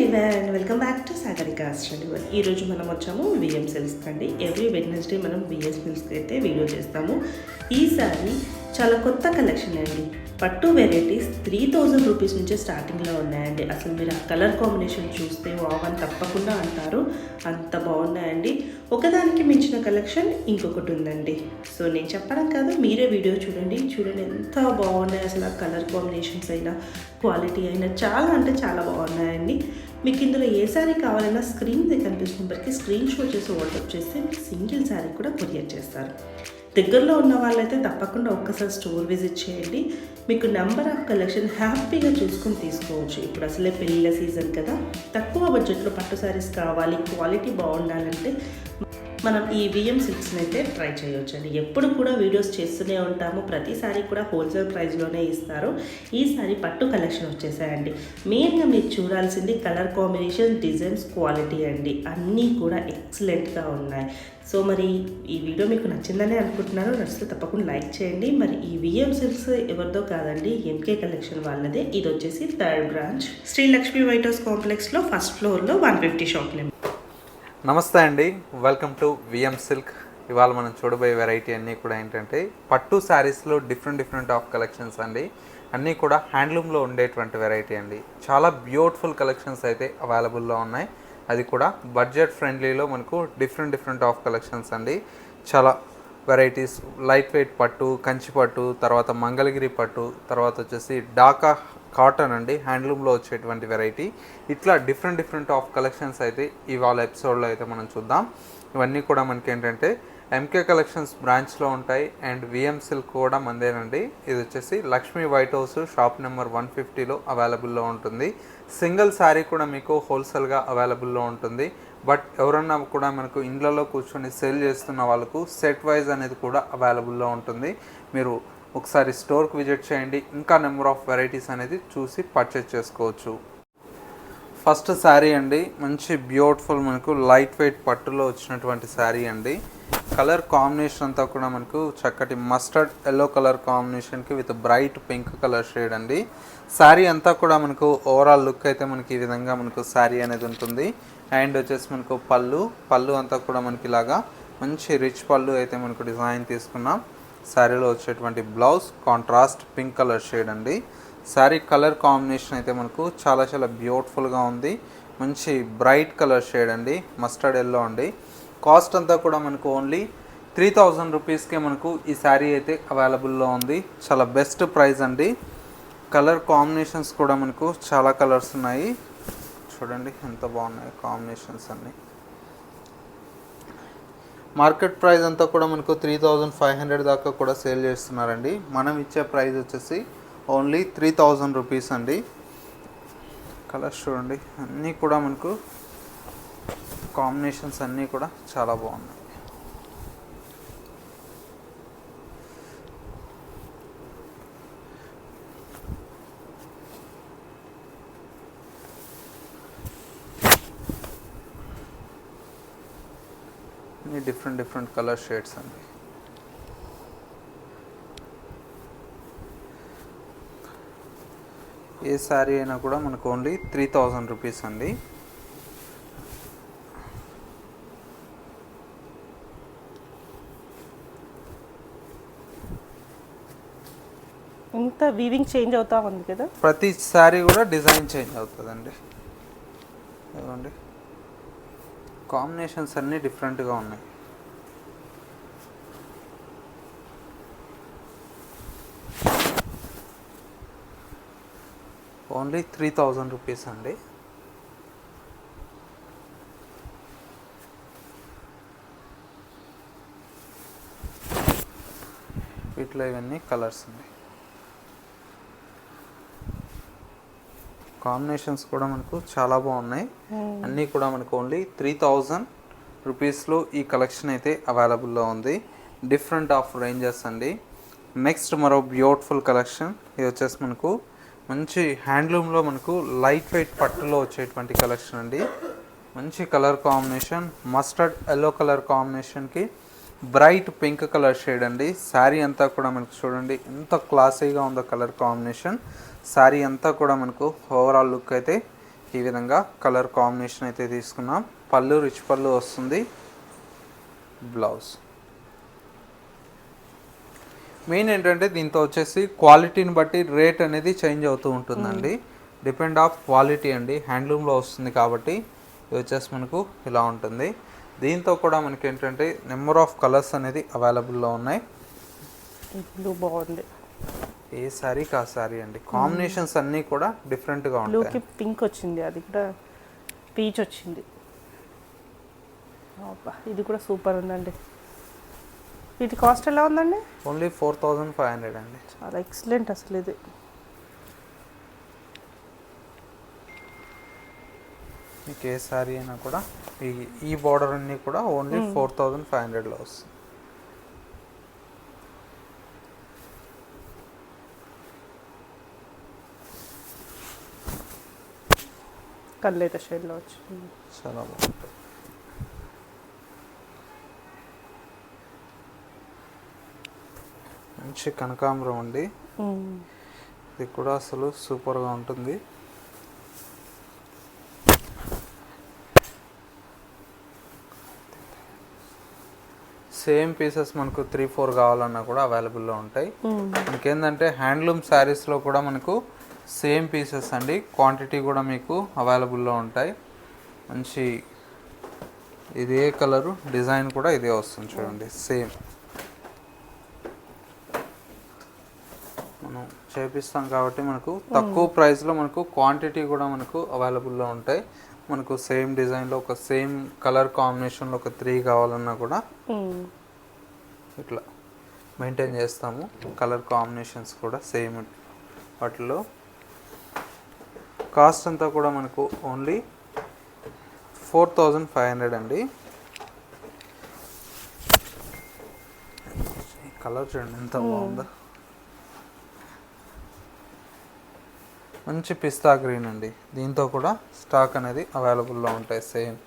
Everyone welcome back to Sagarika Australian ఈరోజు మనం వచ్చాము విఎం సెల్స్ అండి ఎవ్రీ వెడ్నెస్డే మనం విఎస్ సెల్స్కి అయితే వీడియో చేస్తాము. ఈసారి చాలా కొత్త కలెక్షన్ అండి. పట్టు వెరైటీస్ త్రీ థౌజండ్ రూపీస్ నుంచే స్టార్టింగ్లో ఉన్నాయండి. అసలు మీరు ఆ కలర్ కాంబినేషన్ చూస్తే వావ్ అని తప్పకుండా అంటారు. అంత బాగున్నాయండి. ఒకదానికి మించిన కలెక్షన్ ఇంకొకటి ఉందండి. సో నేను చెప్పడం కాదు మీరే వీడియో చూడండి. చూడండి ఎంత బాగున్నాయి అసలు ఆ కలర్ కాంబినేషన్స్ అయినా క్వాలిటీ అయినా చాలా అంటే చాలా బాగున్నాయండి. మీకు ఇందులో ఏ శారీ కావాలన్నా స్క్రీన్ మీద కనిపిస్తున్న నెంబర్కి స్క్రీన్ షాట్ చేసి వాట్సాప్ చేస్తే మీకు సింగిల్ శారీ కూడా కొరియర్ చేస్తారు. దగ్గరలో ఉన్న వాళ్ళైతే తప్పకుండా ఒక్కసారి స్టోర్ విజిట్ చేయండి. మీకు నెంబర్ ఆఫ్ కలెక్షన్ హ్యాపీగా చూసుకొని తీసుకోవచ్చు. ఇప్పుడు అసలే పెళ్ళిళ్ళ సీజన్ కదా. తక్కువ బడ్జెట్లో పట్టు శారీస్ కావాలి క్వాలిటీ బాగుండాలంటే మనం ఈ విఎం సిల్క్స్ని అయితే ట్రై చేయొచ్చు అండి ఎప్పుడు కూడా వీడియోస్ చేస్తూనే ఉంటాము. ప్రతిసారి కూడా హోల్సేల్ ప్రైస్లోనే ఇస్తారు. ఈసారి పట్టు కలెక్షన్ వచ్చేసాయండి. మెయిన్గా మీరు చూడాల్సింది కలర్ కాంబినేషన్ డిజైన్స్ క్వాలిటీ అండి. అన్నీ కూడా ఎక్సలెంట్గా ఉన్నాయి. సో మరి ఈ వీడియో మీకు నచ్చిందని అనుకుంటున్నాను. నచ్చితే తప్పకుండా లైక్ చేయండి. మరి ఈ విఎం సిల్క్స్ ఎవరిదో కాదండి ఎంకే కలెక్షన్ వాళ్ళదే. ఇది వచ్చేసి third branch. Sri Lakshmi white house కాంప్లెక్స్లో ఫస్ట్ ఫ్లోర్లో వన్ ఫిఫ్టీ షాప్ నెంబర్. నమస్తే అండి. వెల్కమ్ టు విఎం సిల్క్ ఇవాళ మనం చూడబోయే వెరైటీ అన్నీ కూడా ఏంటంటే పట్టు శారీస్లో డిఫరెంట్ డిఫరెంట్ ఆఫ్ కలెక్షన్స్ అండి. అన్నీ కూడా హ్యాండ్లూమ్లో ఉండేటువంటి వెరైటీ అండి. చాలా బ్యూటిఫుల్ కలెక్షన్స్ అయితే అవైలబుల్లో ఉన్నాయి. అది కూడా బడ్జెట్ ఫ్రెండ్లీలో మనకు డిఫరెంట్ డిఫరెంట్ ఆఫ్ కలెక్షన్స్ అండి. చాలా వెరైటీస్ లైట్ వెయిట్ పట్టు కంచి పట్టు తర్వాత మంగళగిరి పట్టు తర్వాత వచ్చేసి డాకా కాటన్ అండి హ్యాండ్లూమ్లో వచ్చేటువంటి వెరైటీ. ఇట్లా డిఫరెంట్ డిఫరెంట్ ఆఫ్ కలెక్షన్స్ అయితే ఇవాళ ఎపిసోడ్లో అయితే మనం చూద్దాం. ఇవన్నీ కూడా మనకి ఏంటంటే ఎంకే కలెక్షన్స్ బ్రాంచ్లో ఉంటాయి అండ్ విఎం సిల్క్ కూడా మందేనండి. ఇది వచ్చేసి Lakshmi white house shop number one ఫిఫ్టీలో అవైలబుల్లో ఉంటుంది. సింగిల్ శారీ కూడా మీకు హోల్సేల్గా అవైలబుల్లో ఉంటుంది. బట్ ఎవరన్నా కూడా మనకు ఇండ్లలో కూర్చొని సేల్ చేస్తున్న వాళ్ళకు సెట్ వైజ్ అనేది కూడా అవైలబుల్లో ఉంటుంది. మీరు ఒకసారి స్టోర్కి విజిట్ చేయండి. ఇంకా నెంబర్ ఆఫ్ వెరైటీస్ అనేది చూసి పర్చేస్ చేసుకోవచ్చు. ఫస్ట్ శారీ అండి. మంచి బ్యూటిఫుల్ మనకు లైట్ వెయిట్ పట్టులో వచ్చినటువంటి శారీ అండి. కలర్ కాంబినేషన్ అంతా కూడా మనకు చక్కటి మస్టర్డ్ ఎల్లో కలర్ కాంబినేషన్కి with bright pink colour shade అండి. శారీ అంతా కూడా మనకు ఓవరాల్ లుక్ అయితే మనకి ఈ విధంగా మనకు శారీ అనేది ఉంటుంది. అండ్ వచ్చేసి మనకు పళ్ళు పళ్ళు అంతా కూడా మనకి ఇలాగా మంచి రిచ్ పళ్ళు అయితే మనకు డిజైన్ తీసుకున్నాం. శారీలో వచ్చేటువంటి blouse contrast pink colour shade అండి. శారీ కలర్ కాంబినేషన్ అయితే మనకు చాలా చాలా బ్యూటిఫుల్గా ఉంది. మంచి బ్రైట్ కలర్ షేడ్ అండి మస్టర్డ్ ఎల్లో అండి. కాస్ట్ అంతా కూడా మనకు ఓన్లీ త్రీ థౌజండ్ రూపీస్కే మనకు ఈ శారీ అయితే అవైలబుల్లో ఉంది. చాలా బెస్ట్ ప్రైస్ అండి. కలర్ కాంబినేషన్స్ కూడా మనకు చాలా కలర్స్ ఉన్నాయి. చూడండి ఎంత బాగున్నాయి కాంబినేషన్స్ అన్నీ. మార్కెట్ ప్రైస్ అంతా కూడా మనకు త్రీ థౌజండ్ ఫైవ్ హండ్రెడ్ దాకా కూడా సేల్ చేస్తున్నారండి. మనం ఇచ్చే ప్రైస్ వచ్చేసి ఓన్లీ త్రీ థౌజండ్ రూపీస్ అండి. కలర్స్ చూడండి అన్నీ కూడా మనకు కాంబినేషన్స్ అన్నీ కూడా చాలా బాగున్నాయి. అన్ని డిఫరెంట్ డిఫరెంట్ కలర్ షేడ్స్ అండి. ఏ శారీ అయినా కూడా మనకు ఓన్లీ త్రీ థౌజండ్ రూపీస్ అండి. ఇంత వీవింగ్ చేంజ్ అవుతా ఉంది కదా? ప్రతి శారీ కూడా డిజైన్ చేంజ్ అవుతుందండి. ఇవ్వండి కాంబినేషన్స్ అన్నీ డిఫరెంట్గా ఉన్నాయి. ఓన్లీ త్రీ థౌజండ్ రూపీస్ అండి. వీటిలో ఇవన్నీ కలర్స్ ఉన్నాయి కాంబినేషన్స్ కూడా మనకు చాలా బాగున్నాయి. అన్నీ కూడా మనకు ఓన్లీ త్రీ థౌజండ్ రూపీస్లో ఈ కలెక్షన్ అయితే అవైలబుల్లో ఉంది. డిఫరెంట్ ఆఫ్ రేంజెస్ అండి. నెక్స్ట్ మరో బ్యూటిఫుల్ కలెక్షన్ ఇది వచ్చేసి మనకు మంచి హ్యాండ్లూమ్లో మనకు లైట్ వెయిట్ పట్టులో వచ్చేటువంటి కలెక్షన్ అండి. మంచి colour combination mustard yellow colour కాంబినేషన్కి బ్రైట్ పింక్ కలర్ షేడ్ అండి. శారీ అంతా కూడా మనకు చూడండి ఎంత క్లాసీగా ఉందో కలర్ కాంబినేషన్. శారీ అంతా కూడా మనకు ఓవరాల్ లుక్ అయితే ఈ విధంగా కలర్ కాంబినేషన్ అయితే తీసుకున్నాం. పళ్ళు రిచ్ పళ్ళు వస్తుంది. బ్లౌజ్. మెయిన్ ఏంటంటే దీంతో వచ్చేసి క్వాలిటీని బట్టి రేట్ అనేది చేంజ్ అవుతూ ఉంటుందండి. డిపెండ్ ఆఫ్ క్వాలిటీ అండి. హ్యాండ్లూమ్లో వస్తుంది కాబట్టి ఇది వచ్చేసి మనకు ఇలా ఉంటుంది. దీంతో కూడా మనకి ఏంటంటే నెంబర్ ఆఫ్ కలర్స్ అనేది అవైలబుల్లో ఉన్నాయి. బ్లూ బాగుంది. ఏ సారీ కా సారీ అండి. కాంబినేషన్స్ అన్నీ కూడా డిఫరెంట్గా ఉంటాయి. పింక్ వచ్చింది. అది కూడా పీచ్ వచ్చింది. అబ్బా, ఇది కూడా సూపర్ ఉందండి. వీటి కాస్ట్ ఎలా ఉందండి? Only four thousand five hundred అండి. చాలా ఎక్సలెంట్ అసలు ఇది. మీకు ఏ సారీ అయినా కూడా ఈ ఈ బార్డర్ అన్నీ కూడా ఓన్లీ ఫోర్ థౌజండ్ ఫైవ్ హండ్రెడ్లో వస్తుంది. కల్లేత షేడ్లో వచ్చింది. చాలా బాగుంటుంది. మంచి కనకాంబరం అండి. ఇది కూడా అసలు సూపర్గా ఉంటుంది. సేమ్ పీసెస్ మనకు త్రీ ఫోర్ కావాలన్నా కూడా అవైలబుల్లో ఉంటాయి. మ్మ్. హ్యాండ్లూమ్ శారీస్లో కూడా మనకు సేమ్ పీసెస్ అండి. క్వాంటిటీ కూడా మీకు అవైలబుల్లో ఉంటాయి. మంచి ఇదే కలరు డిజైన్ కూడా ఇదే వస్తుంది చూడండి. సేమ్ మనం చేపిస్తాం కాబట్టి మనకు తక్కువ ప్రైస్లో మనకు క్వాంటిటీ కూడా మనకు అవైలబుల్లో ఉంటాయి. మనకు సేమ్ డిజైన్లో ఒక సేమ్ కలర్ కాంబినేషన్లో ఒక త్రీ కావాలన్నా కూడా ఇట్లా మెయింటైన్ చేస్తాము. కలర్ కాంబినేషన్స్ కూడా సేమ్ వాటిలో కాస్ట్ అంతా కూడా మనకు only four thousand five hundred అండి. కలర్ చూడండి ఎంత బాగుందో. మంచి పిస్తా గ్రీన్ అండి. దీంతో కూడా స్టాక్ అనేది అవైలబుల్లో ఉంటాయి సేమ్.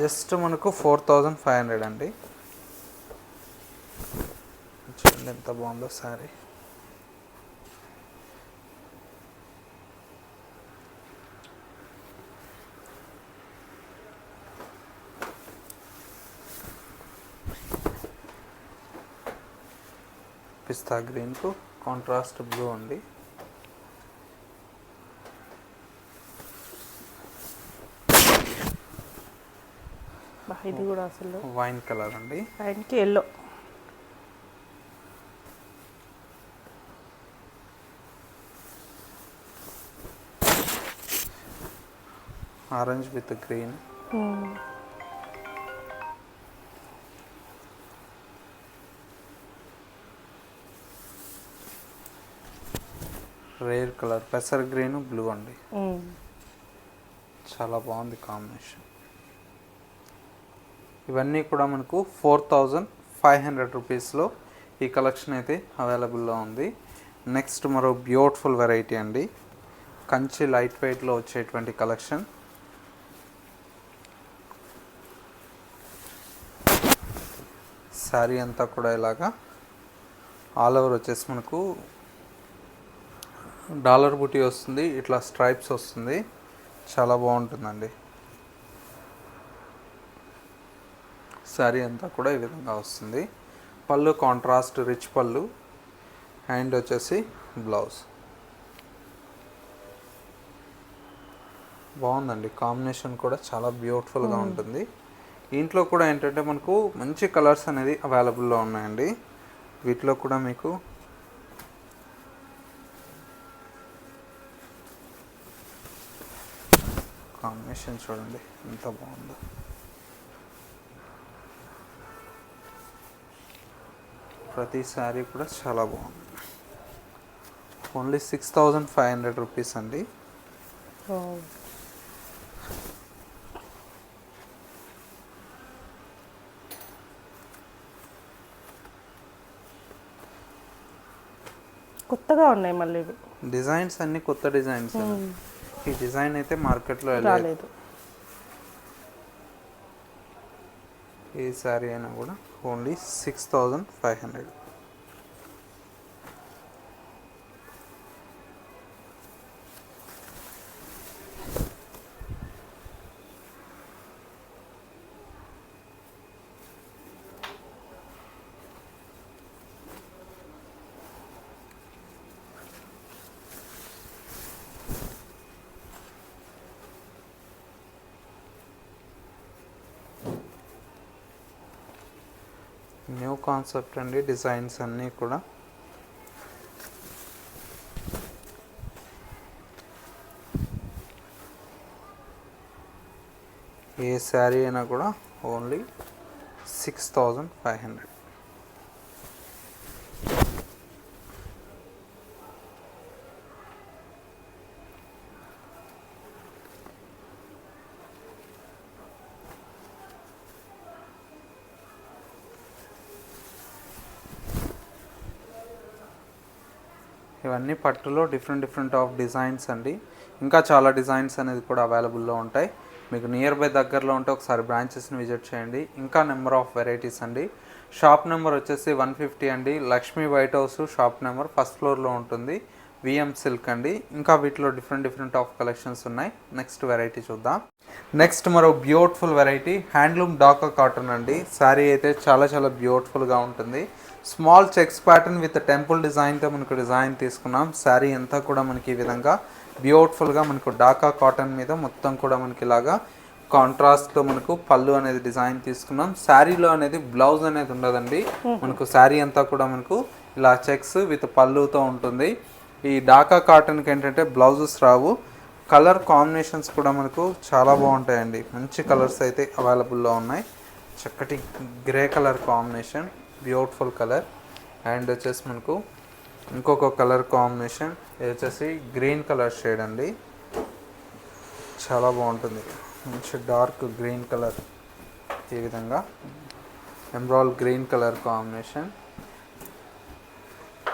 జస్ట్ మనకు ఫోర్ థౌజండ్ ఫైవ్ హండ్రెడ్ అండి. చూడండి ఎంత బాగుందో సారీ పిస్తా గ్రీన్కు కాంట్రాస్ట్ బ్లూ బా, ఇది కూడా అసలు వైన్ కలర్ అండి. ఆయనకి yellow orange with green. Rare colour పెసర్ green blue అండి. చాలా బాగుంది కాంబినేషన్. ఇవన్నీ కూడా మనకు ఫోర్ థౌజండ్ ఫైవ్ హండ్రెడ్ రూపీస్లో ఈ కలెక్షన్ అయితే అవైలబుల్లో ఉంది. నెక్స్ట్ మరో బ్యూటిఫుల్ వెరైటీ అండి. కంచి లైట్ వెయిట్లో వచ్చేటువంటి కలెక్షన్. శారీ అంతా కూడా ఇలాగా ఆల్ ఓవర్ వచ్చేసి మనకు డాలర్ బుటీ వస్తుంది ఇట్లా స్ట్రైప్స్ వస్తుంది. చాలా బాగుంటుందండి. శారీ అంతా కూడా ఈ విధంగా వస్తుంది. పళ్ళు కాంట్రాస్ట్ రిచ్ పళ్ళు. హ్యాండ్ వచ్చేసి బ్లౌజ్. బాగుందండి. కాంబినేషన్ కూడా చాలా బ్యూటిఫుల్గా ఉంటుంది. ఇంట్లో కూడా ఏంటంటే మనకు మంచి కలర్స్ అనేది అవైలబుల్లో ఉన్నాయండి. వీటిలో కూడా మీకు కాంబినేషన్ చూడండి ఎంత బాగుందో. ప్రతి శారీ కూడా చాలా బాగుంది. Only six thousand five hundred rupees అండి. కొత్తగా ఉన్నాయి మళ్ళీ డిజైన్స్ అన్ని కొత్త డిజైన్స్ ఈ డిజైన్ అయితే మార్కెట్లో రాలేదు. ఏ శారీ అయినా కూడా only six thousand five hundred. New concept అండి డిజైన్స్ అన్నీ కూడా. ఏ శారీ అయినా కూడా only six thousand five hundred. ఇవన్నీ పట్టులో డిఫరెంట్ డిఫరెంట్ ఆఫ్ డిజైన్స్ అండి. ఇంకా చాలా డిజైన్స్ అనేది కూడా అవైలబుల్లో ఉంటాయి. మీకు నియర్ బై దగ్గరలో ఉంటే ఒకసారి బ్రాంచెస్ని విజిట్ చేయండి. ఇంకా నెంబర్ ఆఫ్ వెరైటీస్ అండి. షాప్ నెంబర్ వచ్చేసి వన్ ఫిఫ్టీ అండి. Lakshmi white house shop number first ఫ్లోర్లో ఉంటుంది. విఎం సిల్క్ అండి. ఇంకా వీటిలో డిఫరెంట్ డిఫరెంట్ ఆఫ్ కలెక్షన్స్ ఉన్నాయి. నెక్స్ట్ వెరైటీ చూద్దాం. నెక్స్ట్ మరో beautiful variety handloom Dhaka cotton అండి. శారీ అయితే చాలా చాలా బ్యూటిఫుల్గా ఉంటుంది. Small checks pattern with temple డిజైన్తో మనకు డిజైన్ తీసుకున్నాం. శారీ అంతా కూడా మనకి ఈ విధంగా బ్యూటిఫుల్గా మనకు డాకా కాటన్ మీద మొత్తం కూడా మనకి ఇలాగా కాంట్రాస్ట్తో మనకు పళ్ళు అనేది డిజైన్ తీసుకున్నాం. శారీలో అనేది బ్లౌజ్ అనేది ఉండదండి. మనకు శారీ అంతా కూడా మనకు ఇలా చెక్స్ విత్ పళ్ళుతో ఉంటుంది. ఈ డాకా కాటన్కి ఏంటంటే బ్లౌజెస్ రావు. కలర్ కాంబినేషన్స్ కూడా మనకు చాలా బాగుంటాయండి. మంచి కలర్స్ అయితే అవైలబుల్లో ఉన్నాయి. చక్కటి grey colour combination. Beautiful colour and వచ్చేసి మనకు ఇంకొక కలర్ కాంబినేషన్ ఇది వచ్చేసి గ్రీన్ కలర్ షేడ్ అండి. చాలా బాగుంటుంది. మంచి డార్క్ గ్రీన్ కలర్ ఈ విధంగా. Emerald green colour combination.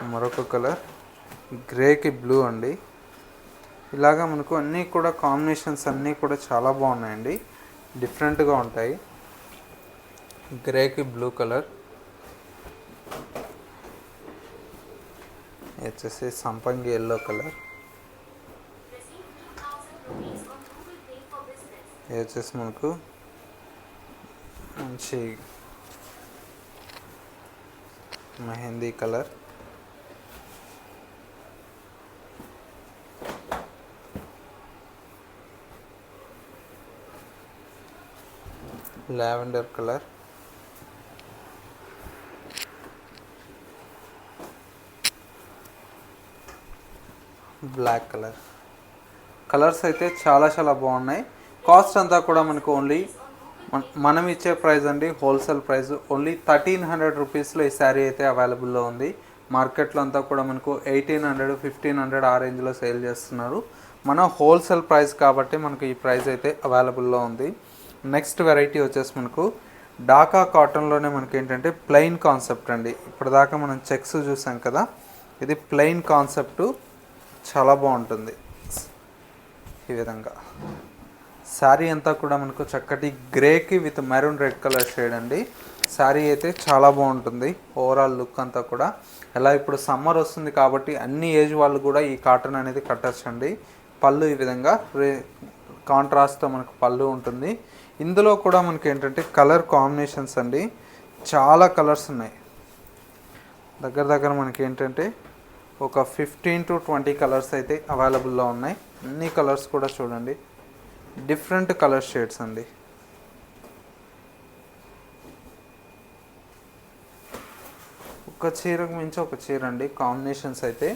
మరొక కలర్ గ్రేకి బ్లూ అండి. ఇలాగా మనకు అన్నీ కూడా కాంబినేషన్స్ అన్నీ కూడా చాలా బాగున్నాయండి. డిఫరెంట్గా ఉంటాయి. గ్రేకి బ్లూ కలర్. వచ్చేసి సంపంగి ఎల్లో కలర్. ఇది వచ్చేసి మనకు మంచి mehndi colour. Lavender colour. Black colour. Colours అయితే చాలా చాలా బాగున్నాయి. కాస్ట్ అంతా కూడా మనకు ఓన్లీ మనం ఇచ్చే ప్రైస్ అండి wholesale price only thirteen hundred రూపీస్లో ఈ శారీ అయితే అవైలబుల్లో ఉంది. మార్కెట్లో అంతా కూడా మనకు ఎయిటీన్ హండ్రెడ్ ఫిఫ్టీన్ హండ్రెడ్ ఆ రేంజ్లో సేల్ చేస్తున్నారు. మన హోల్సేల్ ప్రైస్ కాబట్టి మనకు ఈ ప్రైస్ అయితే అవైలబుల్లో ఉంది. నెక్స్ట్ వెరైటీ వచ్చేసి మనకు డాకా కాటన్లోనే మనకి ఏంటంటే ప్లెయిన్ కాన్సెప్ట్ అండి. ఇప్పటిదాకా మనం చెక్స్ చూసాం కదా ఇది ప్లెయిన్ కాన్సెప్ట్. చాలా బాగుంటుంది. ఈ విధంగా. శారీ అంతా కూడా మనకు చక్కటి గ్రేకి with maroon red colour shade అండి. శారీ అయితే చాలా బాగుంటుంది. ఓవరాల్ లుక్ అంతా కూడా. ఎలా ఇప్పుడు సమ్మర్ వస్తుంది కాబట్టి అన్ని ఏజ్ వాళ్ళు కూడా ఈ కాటన్ అనేది కట్టచ్చండి. పళ్ళు ఈ విధంగా రే కాంట్రాస్ట్తో మనకు పళ్ళు ఉంటుంది. ఇందులో కూడా మనకి ఏంటంటే కలర్ కాంబినేషన్స్ అండి. చాలా కలర్స్ ఉన్నాయి. దగ్గర దగ్గర మనకి ఏంటంటే ఒక ఫిఫ్టీన్ టు ట్వంటీ కలర్స్ అయితే అవైలబుల్లో ఉన్నాయి. అన్ని కలర్స్ కూడా చూడండి. డిఫరెంట్ కలర్ షేడ్స్ అండి. ఒక చీరకు మించి ఒక చీర అండి. కాంబినేషన్స్ అయితే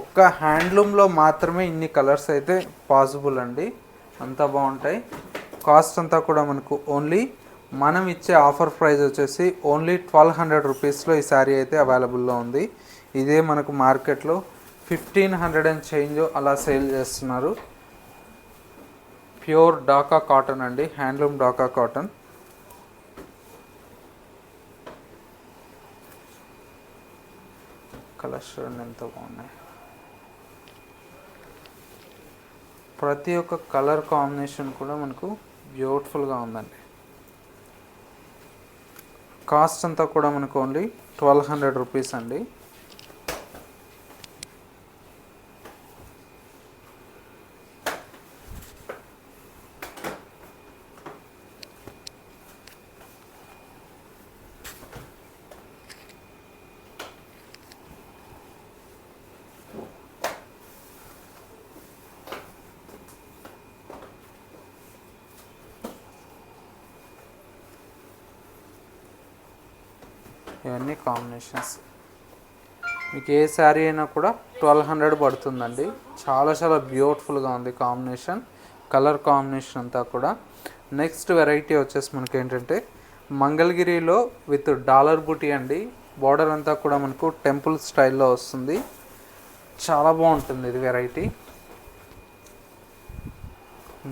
ఒక్క హ్యాండ్లూమ్లో మాత్రమే ఇన్ని కలర్స్ అయితే పాసిబుల్ అండి. అంతా బాగుంటాయి. కాస్ట్ అంతా కూడా మనకు ఓన్లీ మనం ఇచ్చే ఆఫర్ ప్రైస్ వచ్చేసి ఓన్లీ ట్వెల్వ్ హండ్రెడ్ రూపీస్లో ఈ శారీ అయితే అవైలబుల్లో ఉంది. ఇదే మనకు మార్కెట్లో ఫిఫ్టీన్ హండ్రెడ్ అండ్ చేంజ్ అలా సేల్ చేస్తున్నారు. ప్యూర్ డాకా కాటన్ అండి హ్యాండ్లూమ్ డాకా కాటన్. కలర్స్ ఎంత బాగున్నాయి. ప్రతి ఒక్క కలర్ కాంబినేషన్ కూడా మనకు బ్యూటిఫుల్గా ఉందండి. కాస్ట్ అంతా కూడా మనకు ఓన్లీ ట్వెల్వ్ హండ్రెడ్ రూపీస్ అండి. ఇవన్నీ కాంబినేషన్స్ మీకు ఏ శారీ అయినా కూడా ట్వెల్వ్ హండ్రెడ్ పడుతుందండి. చాలా చాలా బ్యూటిఫుల్గా ఉంది కాంబినేషన్ కలర్ కాంబినేషన్ అంతా కూడా. నెక్స్ట్ వెరైటీ వచ్చేసి మనకి ఏంటంటే మంగళగిరిలో విత్ డాలర్ బుటీ అండి. బార్డర్ అంతా కూడా మనకు టెంపుల్ స్టైల్లో వస్తుంది. చాలా బాగుంటుంది ఇది వెరైటీ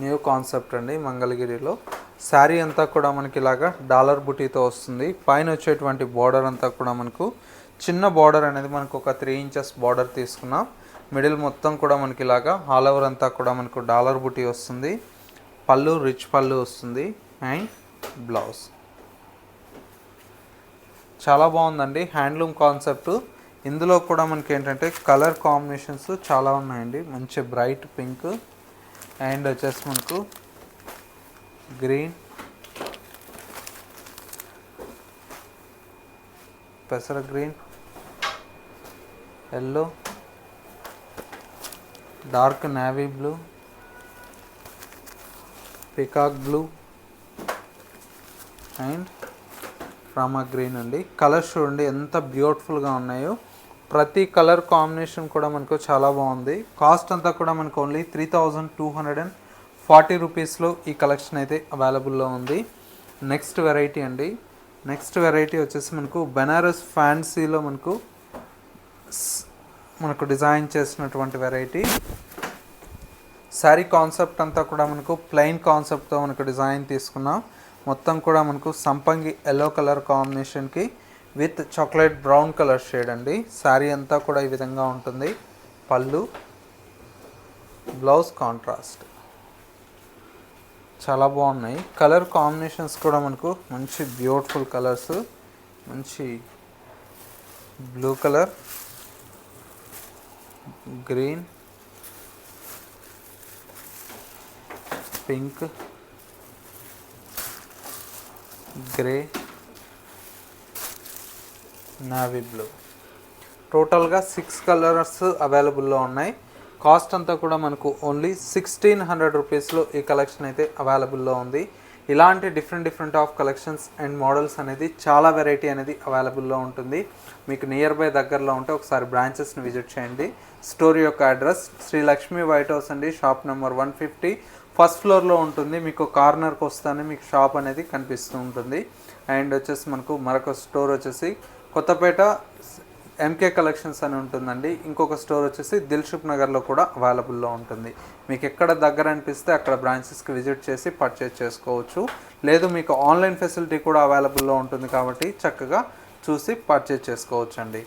న్యూ కాన్సెప్ట్ అండి మంగళగిరిలో. శారీ అంతా కూడా మనకి ఇలాగా డాలర్ బుటీతో వస్తుంది. పైన వచ్చేటువంటి బార్డర్ అంతా కూడా మనకు చిన్న బార్డర్ అనేది మనకు ఒక త్రీ ఇంచెస్ బార్డర్ తీసుకున్నాం. మిడిల్ మొత్తం కూడా మనకి ఇలాగా ఆల్ ఓవర్ అంతా కూడా మనకు డాలర్ బుటీ వస్తుంది. పళ్ళు రిచ్ పళ్ళు వస్తుంది. And blouse. చాలా బాగుందండి. Handloom concept. ఇందులో కూడా మనకి ఏంటంటే కలర్ కాంబినేషన్స్ చాలా ఉన్నాయండి. మంచి బ్రైట్ పింక్. అండ్ వచ్చేసి మనకు గ్రీన్. పెసర green. Yellow. Dark navy blue. Peacock blue. And Rama green అండి. కలర్స్ చూడండి ఎంత బ్యూటిఫుల్గా ఉన్నాయో. ప్రతి కలర్ కాంబినేషన్ కూడా మనకు చాలా బాగుంది. కాస్ట్ అంతా కూడా మనకు only three thousand two hundred and forty రూపీస్లో ఈ కలెక్షన్ అయితే అవైలబుల్లో ఉంది. నెక్స్ట్ వెరైటీ అండి. నెక్స్ట్ వెరైటీ వచ్చేసి మనకు బెనారస్ ఫ్యాన్సీలో మనకు మనకు డిజైన్ చేసినటువంటి వెరైటీ. శారీ కాన్సెప్ట్ అంతా కూడా మనకు ప్లెయిన్ కాన్సెప్ట్తో మనకు డిజైన్ తీసుకున్నాం. మొత్తం కూడా మనకు సంపంగి ఎల్లో కలర్ కాంబినేషన్కి with chocolate brown colour shade అండి. శారీ అంతా కూడా ఈ విధంగా ఉంటుంది. పళ్ళు బ్లౌజ్ కాంట్రాస్ట్. చాలా బాగున్నాయి. కలర్ కాంబినేషన్స్ కూడా మనకు మంచి బ్యూటిఫుల్ కలర్స్ మంచి blue colour green pink grey navy blue టోటల్గా సిక్స్ కలర్స్ అవైలబుల్లో ఉన్నాయి. కాస్ట్ అంతా కూడా మనకు ఓన్లీ సిక్స్టీన్ హండ్రెడ్ రూపీస్లో ఈ కలెక్షన్ అయితే అవైలబుల్లో ఉంది. ఇలాంటి different different of collections and models అనేది చాలా వెరైటీ అనేది అవైలబుల్లో ఉంటుంది. మీకు నియర్ బై దగ్గరలో ఉంటే ఒకసారి బ్రాంచెస్ని విజిట్ చేయండి. స్టోర్ యొక్క address Sri Lakshmi white house అండి. Shop number one fifty first ఫ్లోర్లో ఉంటుంది. మీకు కార్నర్కి వస్తానే మీకు షాప్ అనేది కనిపిస్తూ ఉంటుంది. అండ్ వచ్చేసి మనకు మరొక స్టోర్ వచ్చేసి కొత్తపేట ఎంకే కలెక్షన్స్ అని ఉంటుందండి. ఇంకొక స్టోర్ వచ్చేసి దిల్షుక్ నగర్లో కూడా అవైలబుల్లో ఉంటుంది. మీకు ఎక్కడ దగ్గర అనిపిస్తే అక్కడ బ్రాంచెస్కి విజిట్ చేసి పర్చేజ్ చేసుకోవచ్చు. లేదు మీకు ఆన్లైన్ ఫెసిలిటీ కూడా అవైలబుల్లో ఉంటుంది కాబట్టి చక్కగా చూసి పర్చేజ్ చేసుకోవచ్చు అండి